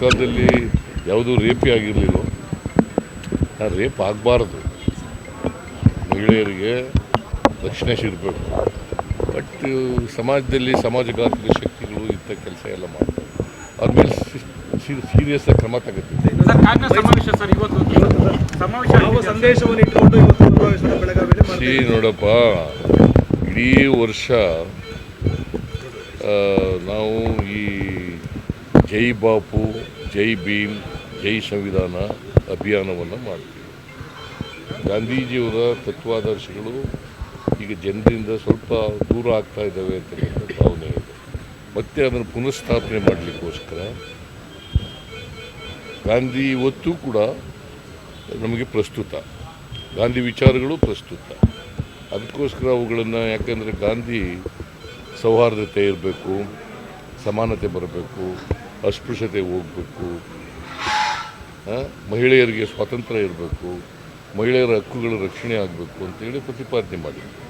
ಕಾಲದಲ್ಲಿ ಯಾವುದು ರೇಪೇ ಆಗಿರಲಿಲ್ಲ. ಆ ರೇಪ್ ಆಗಬಾರ್ದು. ಮಹಿಳೆಯರಿಗೆ ರಕ್ಷಣೆ ಸಿಗಬೇಕು. ಬಟ್ ಸಮಾಜದಲ್ಲಿ ಸಮಾಜಘಾತಕ ಶಕ್ತಿಗಳು ಇಂಥ ಕೆಲಸ ಎಲ್ಲ ಮಾಡ್ತಾರೆ ಅವ್ರ ಮೇಲೆ ಸೀರಿಯಸ್ ಆಗಿ ಕ್ರಮ ಸಿ ಇದ್ದೀವಿ? ನೋಡಪ್ಪ ಇಡೀ ವರ್ಷ ನಾವು ಈ ಜೈ ಬಾಪು, ಜೈ ಭೀಮ್, ಜೈ ಸಂವಿಧಾನ ಅಭಿಯಾನವನ್ನು ಮಾಡ್ತೀವಿ. ಗಾಂಧೀಜಿಯವರ ತತ್ವಾದರ್ಶಗಳು ಈಗ ಜನರಿಂದ ಸ್ವಲ್ಪ ದೂರ ಆಗ್ತಾ ಇದ್ದಾವೆ ಅಂತಕ್ಕಂಥ ಭಾವನೆ ಇದೆ. ಮತ್ತೆ ಅದನ್ನು ಪುನಃಸ್ಥಾಪನೆ ಮಾಡಲಿಕ್ಕೋಸ್ಕರ ಗಾಂಧಿ ಇವತ್ತು ಕೂಡ ನಮಗೆ ಪ್ರಸ್ತುತ. ಗಾಂಧಿ ವಿಚಾರಗಳು ಪ್ರಸ್ತುತ. ಅದಕ್ಕೋಸ್ಕರ ಅವುಗಳನ್ನು ಯಾಕೆಂದರೆ ಗಾಂಧಿ ಸೌಹಾರ್ದತೆ ಇರಬೇಕು, ಸಮಾನತೆ ಬರಬೇಕು ಅಸ್ಪೃಶ್ಯತೆ ಹೋಗಬೇಕು. ಮಹಿಳೆಯರಿಗೆ ಸ್ವಾತಂತ್ರ್ಯ ಇರಬೇಕು ಮಹಿಳೆಯರ ಹಕ್ಕುಗಳ ರಕ್ಷಣೆ ಆಗಬೇಕು ಅಂತೇಳಿ ಪ್ರತಿಪಾದನೆ ಮಾಡಿದ್ವಿ